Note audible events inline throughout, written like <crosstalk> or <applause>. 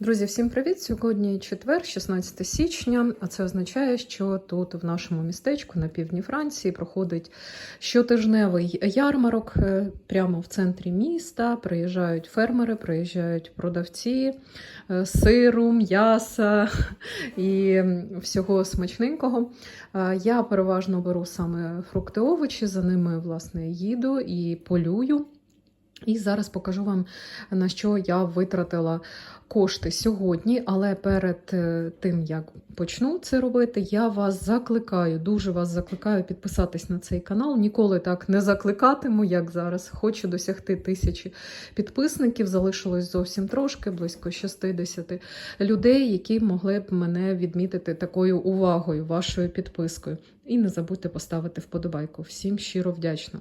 Друзі, всім привіт! Сьогодні четвер, 16 січня. А це означає, що тут в нашому містечку на півдні Франції проходить щотижневий ярмарок е, прямо в центрі міста. Приїжджають фермери, приїжджають продавці е, сиру, м'яса і всього смачненького. Е, Я переважно беру саме фрукти, овочі, за ними власне їду і полюю. І зараз покажу вам, на що я витратила кошти сьогодні. Але перед е, тим, як почну це робити, я вас закликаю, дуже вас закликаю підписатись на цей канал. Ніколи так не закликатиму, як зараз. Хочу досягти тисячі підписників. Залишилось зовсім трошки, близько 60 людей, які могли б мене відмітити такою увагою, вашою підпискою. І не забудьте поставити вподобайку. Всім щиро вдячна.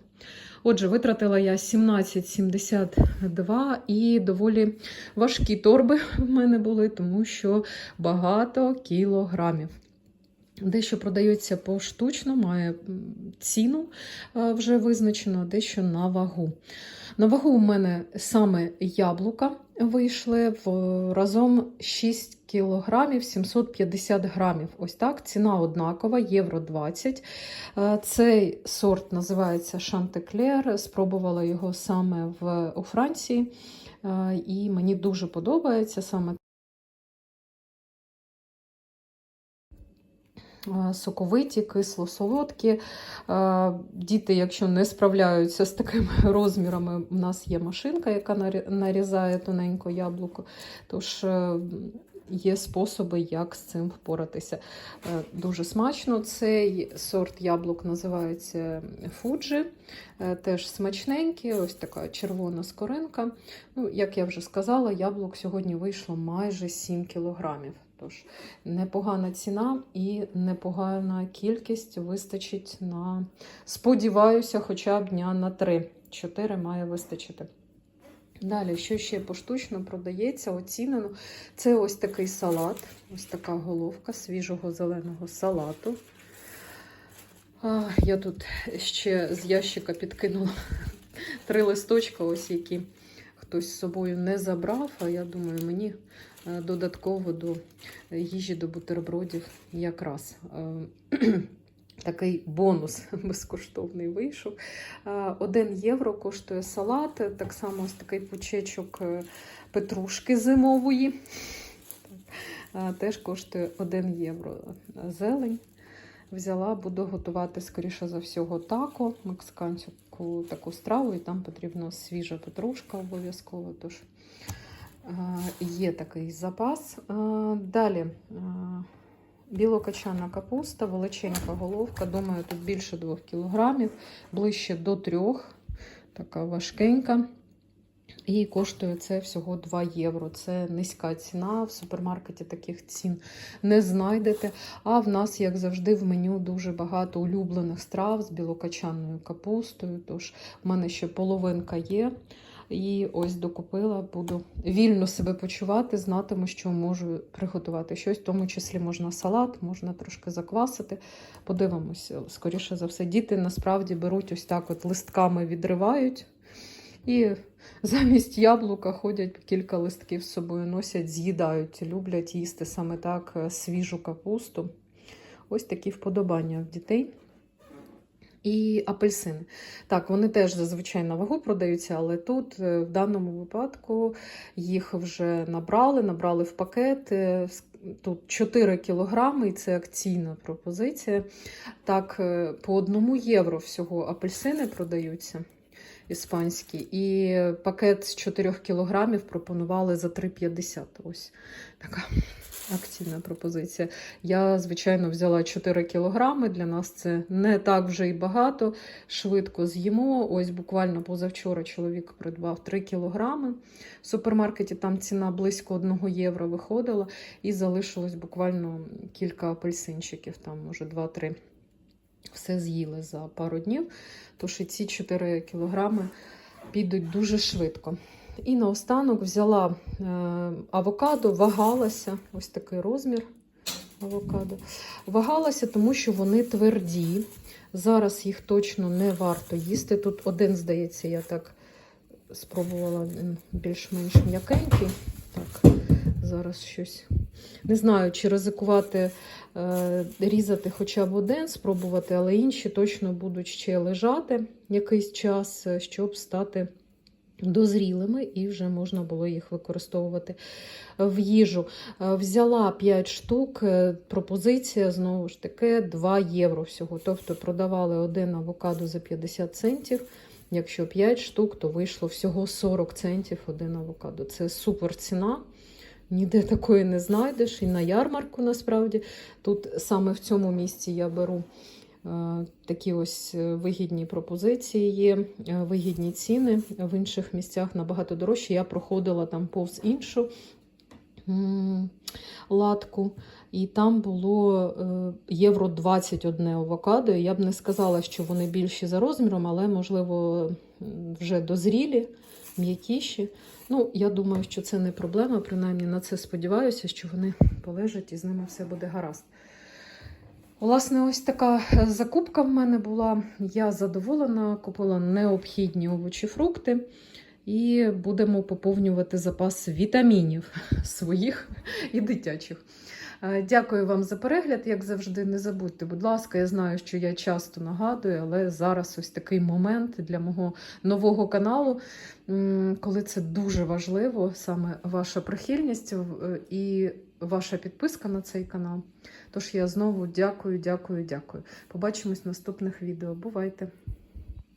Отже, витратила я 17,72 і доволі важкі торби в мене були, тому що багато кілограмів. Дещо продається поштучно, має ціну е, вже визначено, дещо на вагу. На вагу у мене саме яблука вийшли в разом 6 кілограмів 750 грамів. Ось так. Ціна однакова, євро 20. Е, Цей сорт називається Шантеклер. Спробувала його саме в, у Франції. Е, І мені дуже подобається саме соковиті, кисло-солодкі. Е, Діти, якщо не справляються з такими <laughs> розмірами, у нас є машинка, яка нарізає тоненько яблуко. Тож е, є способи, як з цим впоратися. Е, Дуже смачно. Цей сорт яблук називається Фуджі. Е, Теж смачненький, ось така червона скоринка. Ну, як я вже сказала, яблук сьогодні вийшло майже 7 кілограмів. Тож непогана ціна і непогана кількість вистачить на, сподіваюся, хоча б дня на 3. 4 має вистачити. Далі, що ще поштучно продається, оцінено. Це ось такий салат, ось така головка свіжого зеленого салату. А, я тут ще з ящика підкинула <laughs> три листочка, ось які хтось з собою не забрав. А я думаю, мені е, додатково до їжі, до бутербродів якраз. е, <clears throat> Такий бонус <laughs> безкоштовний вийшов. Е, Один євро коштує салат, так само ось такий пучечок петрушки зимової. Теж коштує 1 євро. Зелень взяла, буду готувати, скоріше за всього, тако, мексиканську таку страву, і там потрібна свіжа петрушка обов'язково. Тож е, є такий запас. Е, Далі. е, Білокачана капуста, величенька головка. Думаю, тут більше 2 кг, ближче до 3, така важкенька. І коштує це всього 2 євро. Це низька ціна. В супермаркеті таких цін не знайдете. А в нас, як завжди, в меню дуже багато улюблених страв з білокачанною капустою. Тож в мене ще половинка є. І ось докупила, буду вільно себе почувати, знатиму, що можу приготувати щось, в тому числі можна салат, можна трошки заквасити. Подивимось, скоріше за все, діти насправді беруть ось так, от листками відривають. І замість яблука ходять кілька листків з собою носять, з'їдають, люблять їсти саме так е, свіжу капусту. Ось такі вподобання в дітей. І апельсини. Так, вони теж зазвичай на вагу продаються, але тут е, в даному випадку їх вже набрали, набрали в пакет. е, Тут 4 кілограми, і це акційна пропозиція. Так, по 1 євро всього апельсини продаються іспанські. І пакет з 4 кілограмів пропонували за 3,50. Ось така акційна пропозиція. Я, звичайно, взяла 4 кілограми. Для нас це не так вже й багато. Швидко з'їмо. Ось буквально позавчора чоловік придбав 3 кілограми. В супермаркеті там ціна близько 1 євро виходила, і залишилось буквально кілька апельсинчиків, там, може, 2-3. Все з'їли за пару днів. Тож і ці 4 кілограми підуть дуже швидко. І наостанок взяла е, авокадо, вагалася, ось такий розмір авокадо. Вагалася, тому що вони тверді. Зараз їх точно не варто їсти. Тут один, здається, я так спробувала більш-менш м'якенький. Так, зараз щось. Не знаю, чи ризикувати е, різати хоча б один, спробувати, але інші точно будуть ще лежати якийсь час, е, щоб стати дозрілими, і вже можна було їх використовувати в їжу. Е, Взяла 5 штук, е, пропозиція знову ж таки 2 євро всього. Тобто продавали один авокадо за 50 центів. Якщо 5 штук, то вийшло всього 40 центів один авокадо. Це супер ціна. Ніде такої не знайдеш. І на ярмарку насправді. Тут саме в цьому місці я беру е, такі ось е, вигідні пропозиції є, е, вигідні ціни. В інших місцях набагато дорожче. Я проходила там повз іншу латку, і там було євро 21 авокадо. Я б не сказала, що вони більші за розміром, але, можливо, вже дозрілі, м'якіші. Ну, я думаю, що це не проблема. Принаймні на це сподіваюся, що вони полежать і з ними все буде гаразд. Власне, ось така закупка в мене була. Я задоволена, купила необхідні овочі, фрукти. І будемо поповнювати запас вітамінів <laughs> своїх і дитячих. Е, Дякую вам за перегляд. Як завжди, не забудьте, будь ласка, я знаю, що я часто нагадую, але зараз ось такий момент для мого нового каналу, коли це дуже важливо, саме ваша прихильність і ваша підписка на цей канал. Тож я знову дякую, дякую, дякую. Побачимось в наступних відео. Бувайте!